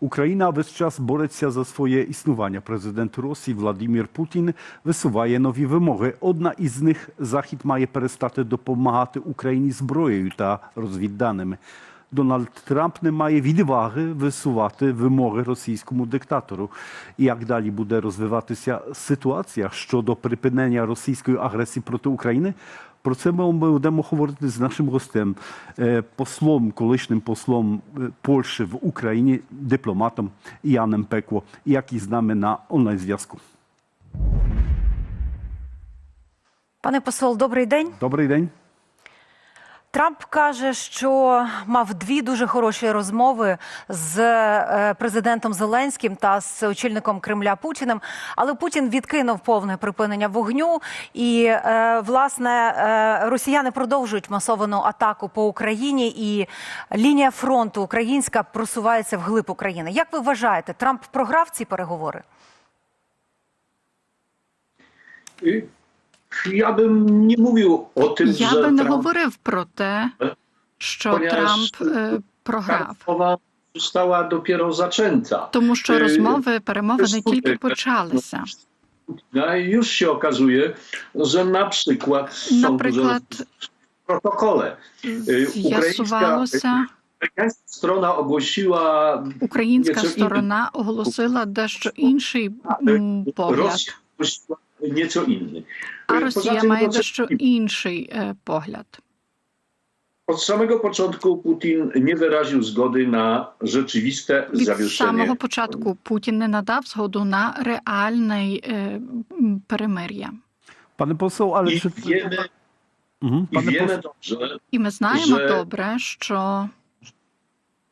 Україна весь час бореться за своє існування. Президент Росії Владимир Путін висуває нові вимоги. Одна із них Захід має перестати допомагати Україні зброєю та розвідданими. Дональд Трамп не має відваги висувати вимоги російському диктатору. Як далі буде розвиватися ситуація щодо припинення російської агресії проти України? Про це ми будемо говорити з нашим гостем, е, послом, колишнім послом е, Польщі в Україні, дипломатом Яном Пекло, який з нами на онлайн зв'язку. Пане посол, добрий день. Добрий день. Трамп каже, що мав дві дуже хороші розмови з е, президентом Зеленським та з очільником Кремля Путіним. Але Путін відкинув повне припинення вогню, і е, власне е, росіяни продовжують масовану атаку по Україні, і лінія фронту українська просувається вглиб України. Як ви вважаєте, Трамп програв ці переговори? Ja bym nie mówił o tym, Я że би не Trump говорив про те, що Трамп е, програв, została dopiero zaczęta. тому що Е, розмови, перемовини слухайте, тільки почалися. Już się okazuje, że na przykład są Наприклад, w protokole. Amerykańska strona ogłosiła українська сторона оголосила дещо інший погляд, nieco inny. а Y, Росія poza tym, має no, дещо інший е, погляд. Od samego początku Putin nie wyraził zgody na rzeczywiste Від zawieszenie. самого початку Путін не надав згоду на реальне е, м, перемир'я. Panie poseł, ale I czy... wiemy, Mhm, i panie wiemy poseł, dobrze, І ми знаємо Że- добре, що,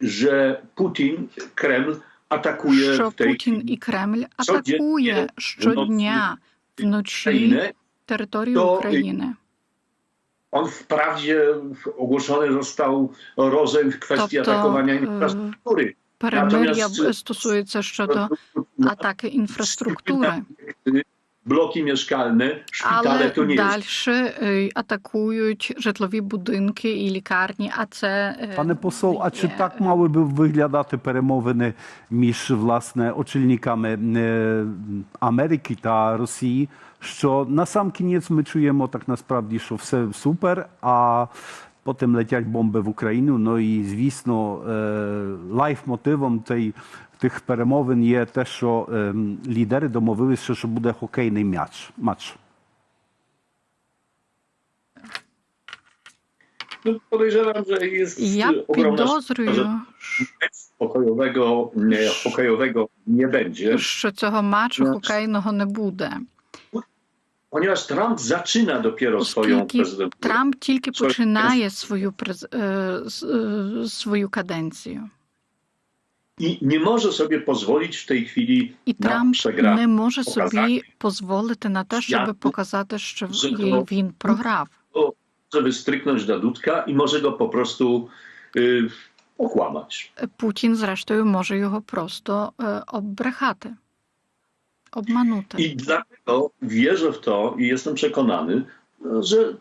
że Putin, Kreml atakuje що w tej Путін chwili і Кремль Codziennie атакує щодня вночі Ukrainę. територію то- України. On wprawdzie ogłoszony został rozejm w kwestii Тобто, atakowania е, infrastruktury. Перемир'я Natomiast- стосується щодо атаки інфраструктури, Bloki mieszkalne, szpitale але to nie jest. далі атакують житлові будинки і лікарні. А це Пане посол, а чи так мали би виглядати перемовини між власне очільниками Америки та Росії? Що на сам кінець ми чуємо так насправді, що все супер, а потім летять бомби в Україну. Ну і звісно, е, лайф-мотивом тих перемовин є те, що е, лідери домовилися, що буде хокейний м'яч. матч. No, podejrzewam, że jest Я y, że підозрюю, pokojowego, nie, hokejowego nie będzie, що цього матчу хокейного не буде, ponieważ Trump zaczyna dopiero swoją оскільки prezydenturę. Трамп тільки Своє починає свою през- е, с- е, свою каденцію. I nie może sobie pozwolić w tej chwili І na Трамп przegraną. не може показати собі дозволити на те, щоб святу, показати, що що він програв. żeby stryknąć do dudka i może go po prostu y, okłamać. Путін, зрештою, може його просто е, оббрехати, обманути. I dlatego wierzę w to i jestem przekonany, że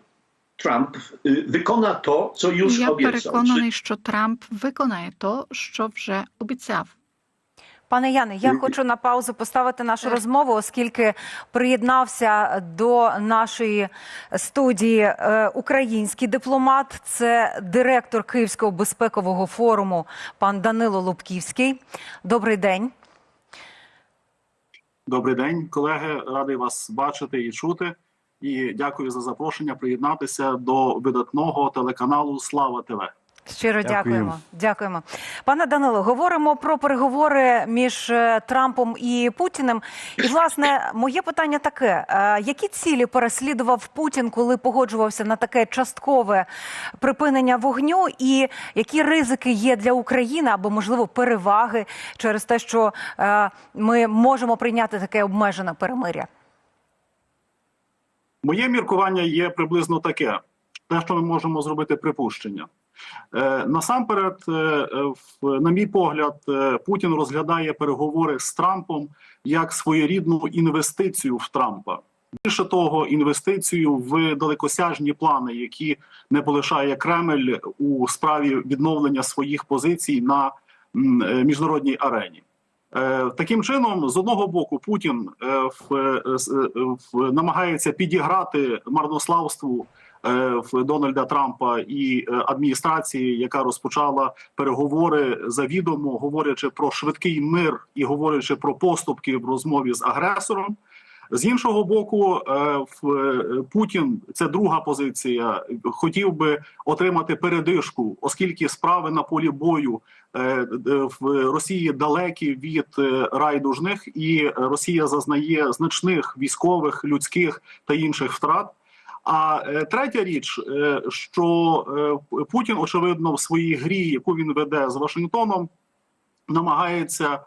Trump y, wykona to, co już Я obiecał. переконаний, що Трамп виконає то, що вже обіцяв. Пане Яне, я хочу на паузу поставити нашу розмову, оскільки приєднався до нашої студії український дипломат. Це директор Київського безпекового форуму, пан Данило Лубківський. Добрий день. Добрий день, колеги. Радий вас бачити і чути. І дякую за запрошення приєднатися до видатного телеканалу Слава ТВ. Щиро Дякуємо. дякуємо. Дякуємо. Пане Данило, говоримо про переговори між е, Трампом і Путіним. І, власне, моє питання таке: Е, які цілі переслідував Путін, коли погоджувався на таке часткове припинення вогню, і які ризики є для України або, можливо, переваги через те, що е, ми можемо прийняти таке обмежене перемиря? Моє міркування є приблизно таке: те, що ми можемо зробити припущення. Е, насамперед, е, е, на мій погляд, Путін розглядає переговори з Трампом як своєрідну інвестицію в Трампа. Більше того, інвестицію в далекосяжні плани, які не полишає Кремль у справі відновлення своїх позицій на міжнародній арені. Таким чином, з одного боку, Путін в, намагається підіграти марнославству Дональда Трампа і е, адміністрації, яка розпочала переговори завідомо, говорячи про швидкий мир і говорячи про поступки в розмові з агресором. З іншого боку, е, е, Путін це друга позиція. Хотів би отримати передишку, оскільки справи на полі бою е, е, в Росії далекі від е, райдужних, і Росія зазнає значних військових, людських та інших втрат. А е, третя річ, е, що е, Путін, очевидно, в своїй грі, яку він веде з Вашингтоном, намагається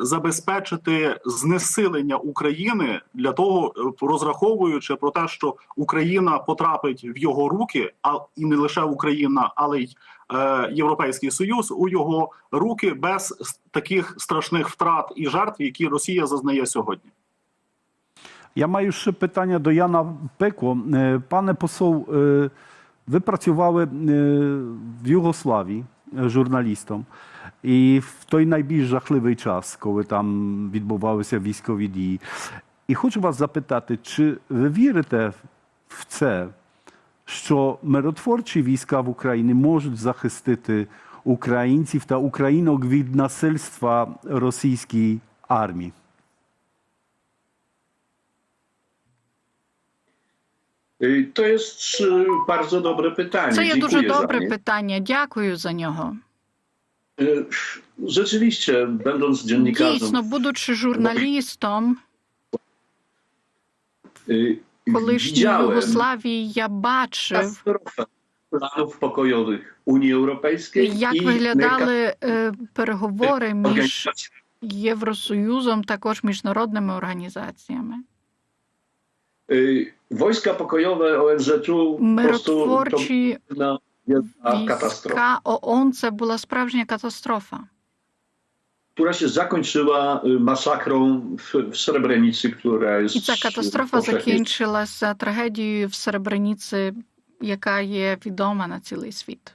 забезпечити знесилення України для того, розраховуючи про те, що Україна потрапить в його руки, а і не лише Україна, але й Європейський Союз у його руки без таких страшних втрат і жертв, які Росія зазнає сьогодні. Ja Яна Пеко. Е, Пане посол, е, ви працювали е, в Югославії е, журналістом. І в той найбільш жахливий час, коли там відбувалися військові дії. І хочу вас запитати, чи ви вірите в це, що миротворчі війська в Україні можуть захистити українців та українок від насильства російської армії? To jest bardzo dobre pytanie. Це є Dziękuję дуже za добре nie. питання. Дякую за нього. Y, Rzeczywiście, będąc dziennikarzem, Дійсно, будучи журналістом widziałem Югославії, я бачив, planów pokojowych Unii Europejskiej як і виглядали е, переговори між Євросоюзом, також міжнародними організаціями. Y, Wojska pokojowe ONZ-u po prostu to Миротворчі była wielka katastrofa, війська ООН це була справжня катастрофа, która się zakończyła y, masakrą w, w Srebrenicy, która jest і ця катастрофа powszechnie закінчилася трагедією в Серебрениці, яка є відома на цілий світ.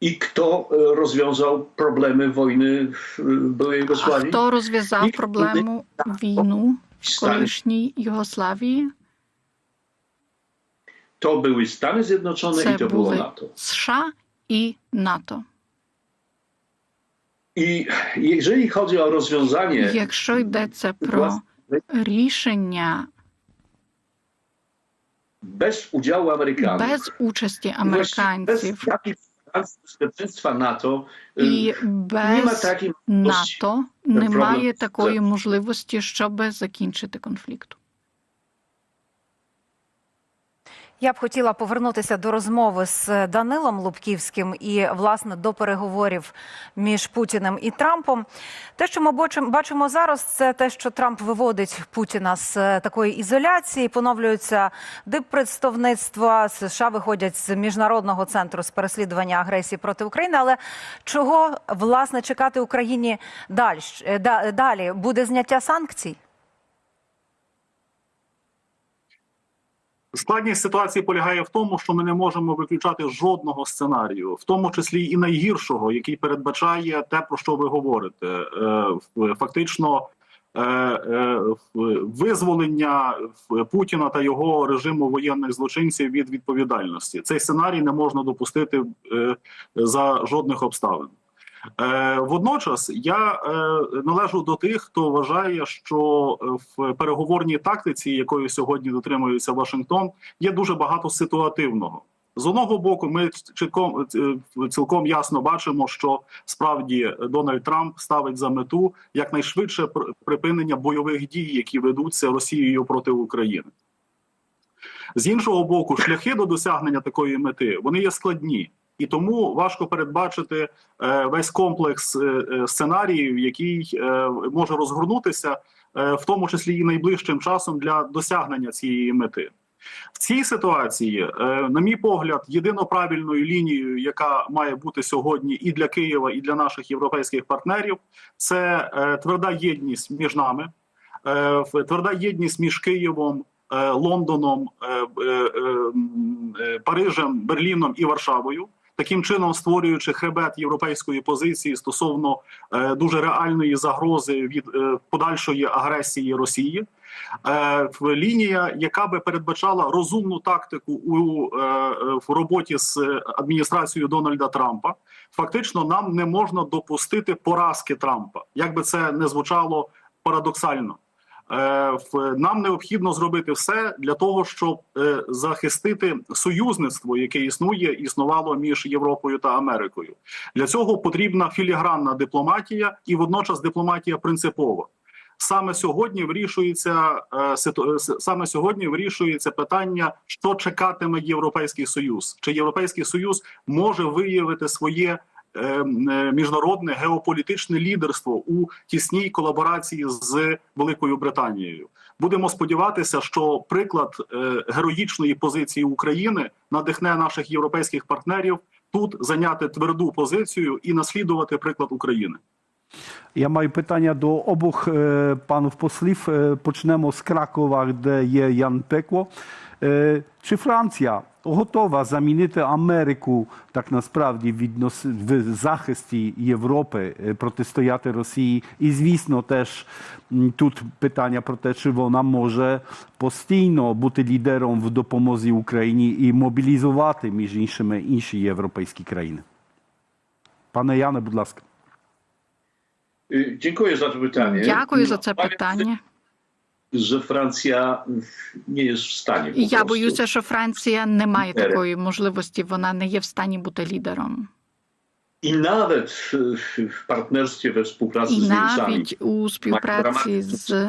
I kto y, rozwiązał problemy wojny w y, byłej А Jugosławii? хто розв'язав Ніхто проблему війну в Stany, колишній Югославії? to były Stany Zjednoczone Це i to było були NATO. США і НАТО. I jeżeli chodzi o rozwiązanie Якщо йдеться про рішення bez udziału Amerykanów, без участі właściwie bez американців jakiej НАТО і без. НАТО немає такої можливості, щоб закінчити конфлікт. Я б хотіла повернутися до розмови з Данилом Лубківським і власне до переговорів між Путіним і Трампом. Те, що ми бачимо- зараз, це те, що Трамп виводить Путіна з е, такої ізоляції. Поновлюються диппредставництва. США виходять з міжнародного центру з переслідування агресії проти України. Але чого власне чекати Україні далі? Е, Далі буде зняття санкцій? Складність ситуації полягає в тому, що ми не можемо виключати жодного сценарію, в тому числі і найгіршого, який передбачає те, про що ви говорите. Е, Фактично, е, е, визволення Путіна та його режиму воєнних злочинців від відповідальності. Цей сценарій не можна допустити за жодних обставин. Е, водночас я е, належу до тих, хто вважає, що е, в переговорній тактиці, якою сьогодні дотримується Вашингтон, є дуже багато ситуативного. З одного боку, ми чітком цілком ясно бачимо, що справді Дональд Трамп ставить за мету якнайшвидше припинення бойових дій, які ведуться Росією проти України. З іншого боку, шляхи до досягнення такої мети вони є складні. І тому важко передбачити е, весь комплекс е, е, сценаріїв, який може розгорнутися, в тому числі і найближчим часом для досягнення цієї мети. В цій ситуації, на мій погляд, єдино правильною лінією, яка має бути сьогодні і для Києва, і для наших європейських партнерів, це тверда єдність між нами, тверда єдність між Києвом, Лондоном, Парижем, Берліном і Варшавою. Таким чином створюючи хребет європейської позиції стосовно е, дуже реальної загрози від е, подальшої агресії Росії. Е, лінія, яка би передбачала розумну тактику у е, в роботі з адміністрацією Дональда Трампа. Фактично, нам не можна допустити поразки Трампа, як би це не звучало парадоксально. Е, Нам необхідно зробити все для того, щоб е, захистити союзництво, яке існує, існувало між Європою та Америкою. Для цього потрібна філігранна дипломатія і водночас дипломатія принципова. Саме сьогодні вирішується е, саме сьогодні вирішується питання, що чекатиме Європейський Союз. Чи Європейський Союз може виявити своє міжнародне геополітичне лідерство у тісній колаборації з Великою Британією? Будемо сподіватися, що приклад е, героїчної позиції України надихне наших європейських партнерів тут зайняти тверду позицію і наслідувати приклад України. Я маю питання до обох е, панів послів. Е, Почнемо з Кракова, де є Чи Франція готова замінити Америку так насправді віднос... в захисті Європи, протистояти Росії? І звісно, теж тут питання про те, чи вона може постійно бути лідером в допомозі Україні і мобілізувати між іншими інші європейські країни. Пане Яне, будь ласка. Dziękuję za to pytanie. Дякую за це питання. Że Francja nie jest w stanie. po Я prostu. боюся, що Франція не має Лідери. такої можливості. Вона не є в стані бути лідером. I nawet w, w partnerstwie, we współpracy І z Niemcami, навіть у співпраці з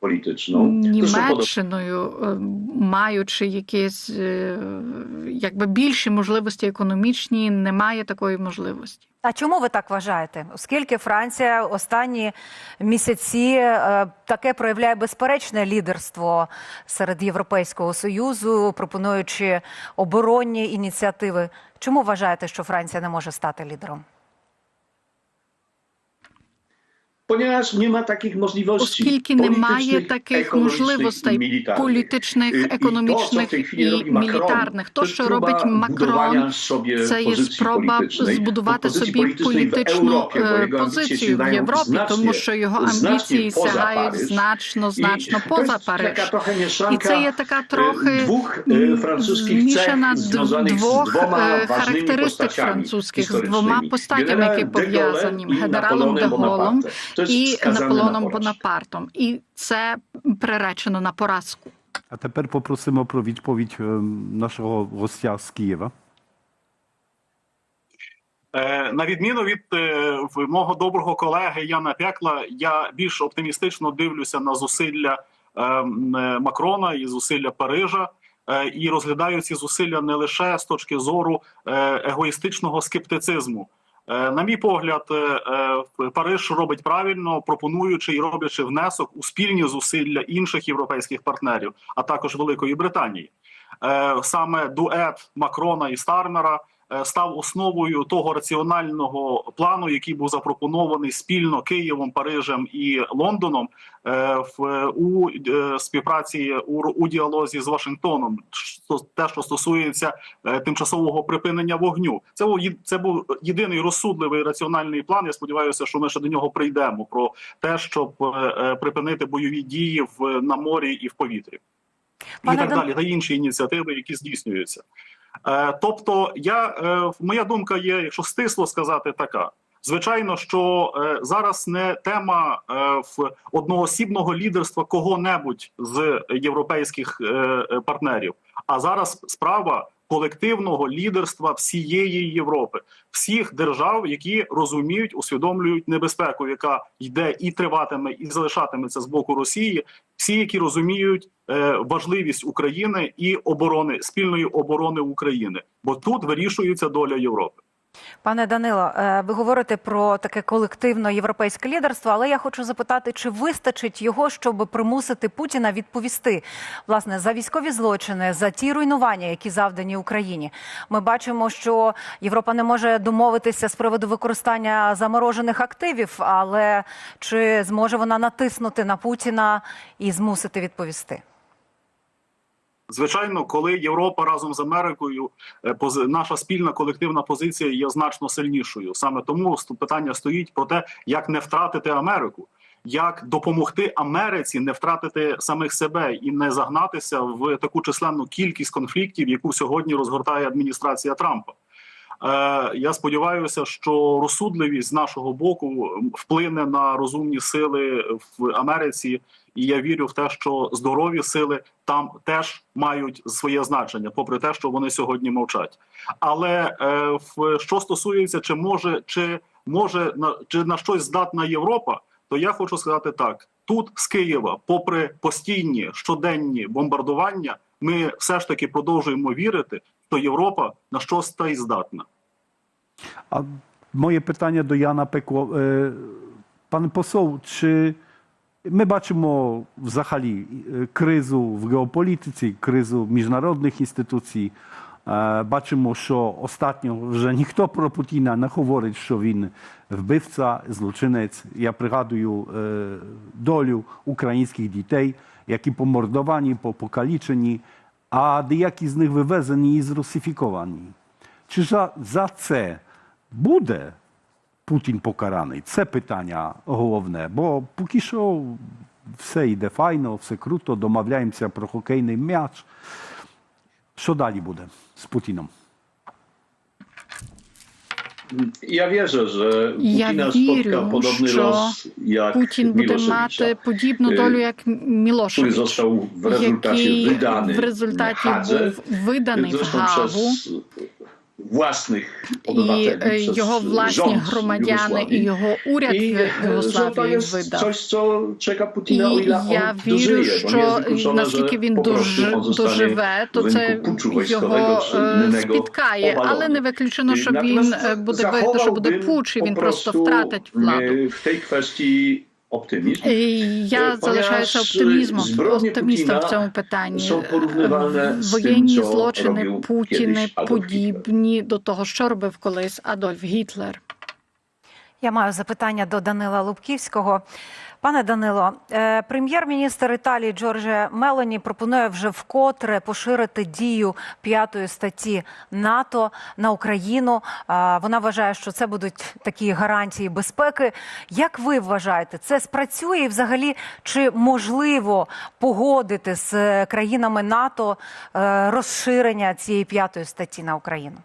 podobnie Німеччиною, е, маючи якісь е, якби більші можливості економічні, немає такої можливості. А чому ви так вважаєте? Оскільки Франція останні місяці е, таке проявляє безперечне лідерство серед Європейського союзу, пропонуючи оборонні ініціативи. Чому вважаєте, що Франція не може стати лідером? Ponieważ nie ma takich możliwości. Оскільки немає таких можливостей політичних, економічних і мілітарних. То, що робить Макрон, це є спроба збудувати собі політичну е, позицію в Європі, тому що його амбіції сягають значно, значно поза Париж. І це є така e, трохи e, francuskich змішана двох е, характеристик французьких з двома постатями, які пов'язані генералом де Голлом Jest і skazane Наполеоном. Бонапартом. І це приречено на поразку. A тепер попросимо про відповідь е, нашого гостя з Києва. Е, На відміну від е, мого доброго колеги Яна Пекла, я більш оптимістично дивлюся на зусилля Макрона і зусилля Парижа. І розглядаю ці зусилля не лише з точки зору егоїстичного скептицизму. Е, На мій погляд, е, е, Париж робить правильно, пропонуючи і роблячи внесок у спільні зусилля інших європейських партнерів, а також Великої Британії. Саме дует Макрона і Стармера став основою того раціонального плану, який був запропонований спільно Києвом, Парижем і Лондоном е, в у е, співпраці у, у діалозі з Вашингтоном. Що- Те, що стосується е, тимчасового припинення вогню, це був це був єдиний розсудливий раціональний план. Я сподіваюся, що ми ще до нього прийдемо про те, щоб е, е, припинити бойові дії в на морі і в повітрі Пане і так Дон- далі, та інші ініціативи, які здійснюються. Е, тобто, я е, моя думка є, якщо стисло сказати, така. Звичайно, що е, зараз не тема в одноосібного лідерства кого-небудь з європейських партнерів, а зараз справа колективного лідерства всієї Європи, всіх держав, які розуміють, усвідомлюють небезпеку, яка йде і триватиме, і залишатиметься з боку Росії. Всі, які розуміють е, важливість України і оборони спільної оборони України, бо тут вирішується доля Європи. Пане Данило, е, ви говорите про таке колективно європейське лідерство, але я хочу запитати, чи вистачить його, щоб примусити Путіна відповісти власне за військові злочини, за ті руйнування, які завдані Україні. Ми бачимо, що Європа не може домовитися з приводу використання заморожених активів, але чи зможе вона натиснути на Путіна і змусити відповісти? Звичайно, коли Європа разом з Америкою, е, наша спільна колективна позиція є значно сильнішою. Саме тому питання стоїть про те, як не втратити Америку, як допомогти Америці не втратити самих себе і не загнатися в таку численну кількість конфліктів, яку сьогодні розгортає адміністрація Трампа. Е, я сподіваюся, що розсудливість з нашого боку вплине на розумні сили в Америці, і я вірю в те, що здорові сили там теж мають своє значення, попри те, що вони сьогодні мовчать. Але е, в що стосується, чи може чи може на чи на щось здатна Європа, то я хочу сказати так: тут з Києва, попри постійні щоденні бомбардування, ми все ж таки продовжуємо вірити, що Європа на щось та й здатна. A moje pytanie do Jana Pekło. E, Pan poseł, czy my бачимо взагалі е, кризу в геополітиці, кризу міжнародних інституцій. Е, Бачимо, що останньо вже ніхто про Путіна не говорить, що він вбивця, злочинець. Я пригадую е, долю українських дітей, які помордовані, покалічені, а деякі з них вивезені і зрусифіковані. Чи за, за це буде Путін покараний? Це питання головне. Бо поки що все йде файно, все круто, домовляємося про хокейний м'яч. Що далі буде з Путіном? Że Ja Putina wierzę, spotka podobny że los Путін буде Miloszewicza, мати подібну Е, долю, як Мілошевич, został w rezultacie який wydany в результаті w Hadze, був виданий в. Własnych І е, його власні громадяни і його уряд в e, Югославії видав. І я вірю, що наскільки він доживе, то це його е, спіткає, але не виключено, що він е, буде що буде пуч, і він просто втратить владу. e, w І Я Е, залишаюся оптимізмом, оптимістом в цьому питанні. Воєнні злочини Путіни подібні до того, що робив колись Адольф Гітлер. Я маю запитання до Данила Лубківського. Пане Данило, е, прем'єр-міністр Італії Джорджа Мелоні пропонує вже вкотре поширити дію п'ятої статті НАТО на Україну. А, Вона вважає, що це будуть такі гарантії безпеки. Як ви вважаєте, це спрацює і взагалі чи можливо погодити з е, країнами НАТО е, розширення цієї п'ятої статті на Україну?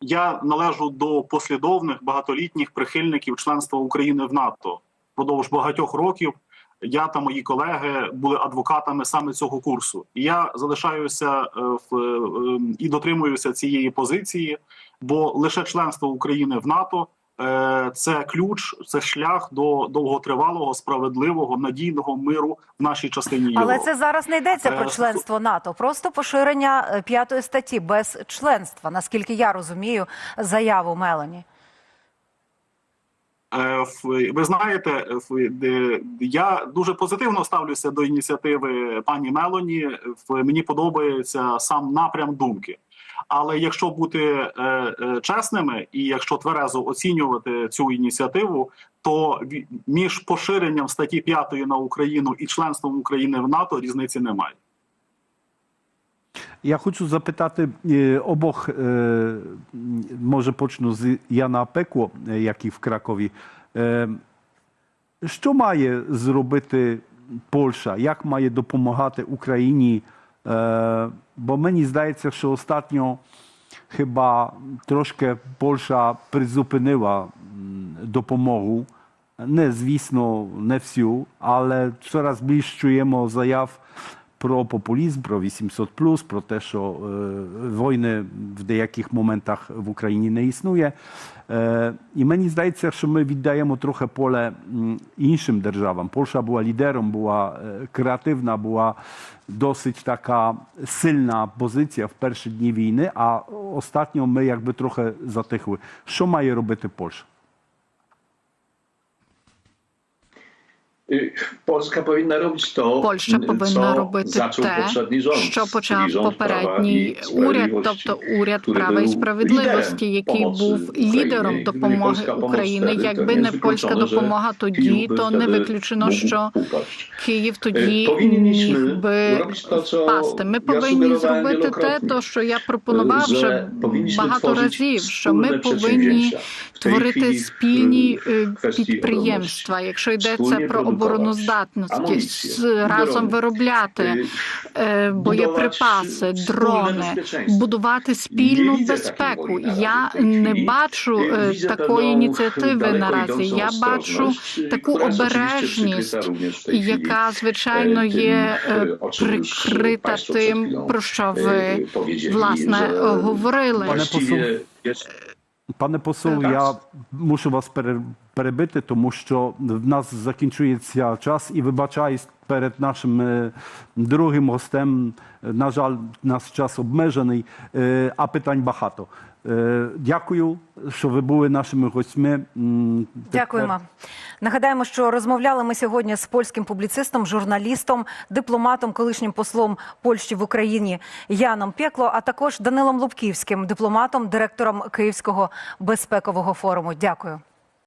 Я належу до послідовних багатолітніх прихильників членства України в НАТО. Продовж багатьох років я та мої колеги були адвокатами саме цього курсу. І я залишаюся е, в е, і дотримуюся цієї позиції, бо лише членство України в НАТО це ключ, це шлях до довготривалого, справедливого, надійного миру в нашій частині Європи. Але це зараз не йдеться про Е, членство НАТО, просто поширення е, п'ятої статті без членства, наскільки я розумію заяву Мелані. Е, Ви знаєте, я дуже позитивно ставлюся до ініціативи пані Мелоні. Мені подобається сам напрям думки. Але якщо бути е, е, чесними і якщо тверезо оцінювати цю ініціативу, то між поширенням статті 5 на Україну і членством України в НАТО різниці немає. Я хочу запитати е, обох, може почну з Яна Пекло, е, який в Кракові. Що має зробити Польща? Як має допомагати Україні? Е, Бо мені здається, що останньо хіба трошки Польща призупинила допомогу. Не, звісно, не всю, але щораз більш чуємо заяв про популізм, про 800+, про те, що е, війни в деяких моментах в Україні не існує. Е, і мені здається, що ми віддаємо трохи поле м, іншим державам. Польща була лідером, була е, креативна, була досить така сильна позиція в перші дні війни, а ostatnio ми якби трохи затихли. Що має робити Польща? powinna robić to, Польща повинна робити те, що почав попередній уряд, тобто уряд права і справедливості, який був лідером допомоги України. Якби не польська допомога тоді, то не виключено, що. Київ тоді міг би впасти. Ми повинні зробити те, то що я пропонував вже багато разів. Що ми повинні творити спільні підприємства, якщо йдеться про з- разом виробляти е, боєприпаси, дрони, будувати спільну безпеку. Я не бачу е, такої ініціативи наразі. Я бачу таку обережність, яка звичайно e, є е, e, прикрита тим, про що e, ви власне говорили. Пане посол, я мушу вас пере- перебити, тому що в нас закінчується час і вибачаюсь перед нашим е, другим гостем. На жаль, наш час обмежений, е, а питань багато. Е, Дякую, що ви були нашими гостьми. Дякуємо. Нагадаємо, що розмовляли ми сьогодні з польським публіцистом, журналістом, дипломатом, колишнім послом Польщі в Україні Яном Пекло, а також Данилом Лубківським, дипломатом, директором Київського безпекового форуму. Дякую.